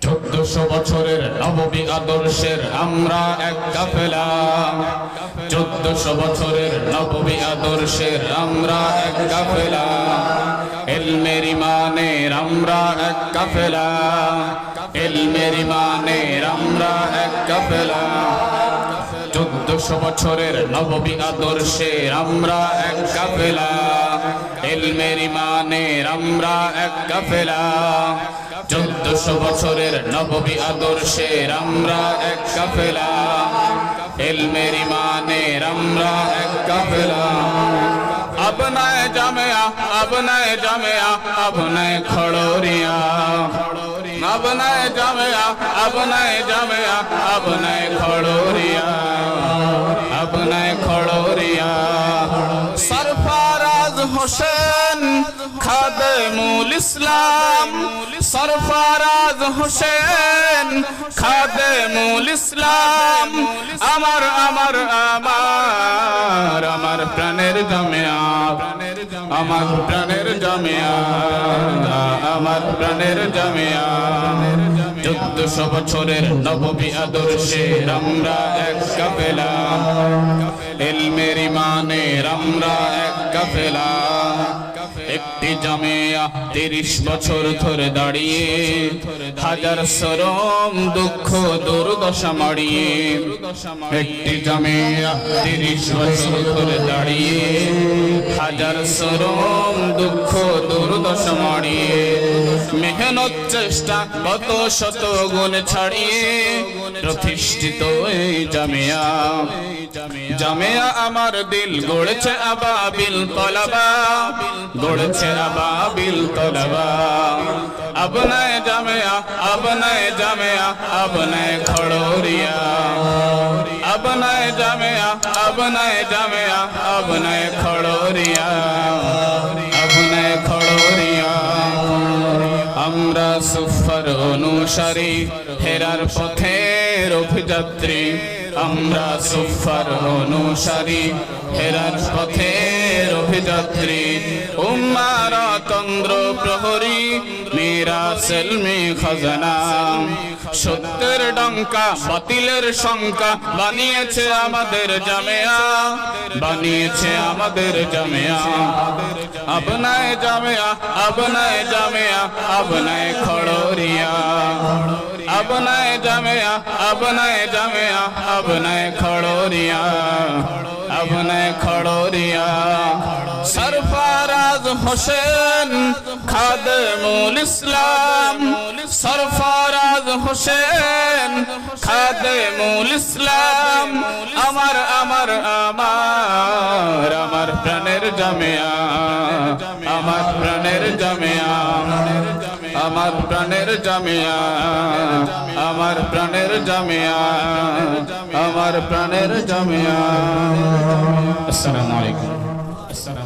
চোদ্দশো বছরের নববী আদর্শের আমরা এক কাফেলা। চোদ্দশো বছরের নববী আদর্শের আমরা এক কাফেলা। এলমের ইমানের আমরা এক কাফেলা। এলমের ইমানের আমরা এক কাফেলা। চোদ্দশো বছরের নববী আদর্শের আমরা এক কাফেলা। এলমের মানে আমরা এক কাফেলা। বছরের আদর্শের আমরা এক কাফেলা। মানে আমরা এক কাফেলা। আবনায় জামেয়া আবনায় জামেয়া, আবনায় খড়রিয়া। আবনায় জামেয়া আবনায় জামেয়া, আবনায় খড়রিয়া। মুল ইসলাম, সরফরাজ হোসেন খাদে মুল ইসলাম, আমার আমার আমার আমার প্রাণের জমিয়া, আমার প্রাণের জমিয়া, আমার প্রাণের জমিয়া। চোদ্দশো বছরের নববি আদর্শে আমরা এক কাপেলা এলমেরি মানে আমরা এক কাপেলা একটি জামেয়া তিরিশ বছর ধরে দাঁড়িয়ে, হাজার সরম দুঃখ, দুর্দশা মারিয়ে একটি জামেয়া তিরিশ বছর ধরে দাঁড়িয়ে, হাজার সরম দুঃখ, দুর্দশা মাড়িয়ে মেহনত চেষ্টা কত শত গুণ ছাড়িয়ে প্রতিষ্ঠিত এই জামিয়া। জামিয়া আমার দিল গড়েছে আবাবিল তলাবা। গড়েছে আবাবিল তলাবা। আপনায় জামিয়া আপনায় জামিয়া আপনায় খড়রিয়া। আপনায় জামিয়া আপনায় জামিয়া আপনায় খড়রিয়া। সুফর অনুসারী হেরার পথের অভিযাত্রী। আমরা সুফর অনুসারী হেরার পথের অভিযাত্রী, উম্মার তন্দ্র প্রহরী মেরা সেলমি খজানা। সত্যের ডঙ্কা, বাতিলের শঙ্কা, বানিয়েছে আমাদের জামেয়া, বানিয়েছে আমাদের জামেয়া। আপনায় জামেয়া আপনায় জামেয়া আপনায় খড়রিয়া। আপনায় জামেয়া আপনায় জামেয়া আপনায় খড়রিয়া আপনায় খড়রিয়া সরফরাজ হোসেন খাদমুল ইসলাম সরফরাজ হোসেন খাদমুল ইসলাম আমার আমার আমার আমার প্রাণের জামিয়া আমার প্রাণের জামিয়া আমার প্রাণের জামিয়া আমার প্রাণের জামিয়া আমার প্রাণের জামিয়া। আসসালামু আলাইকুম। আসসালামু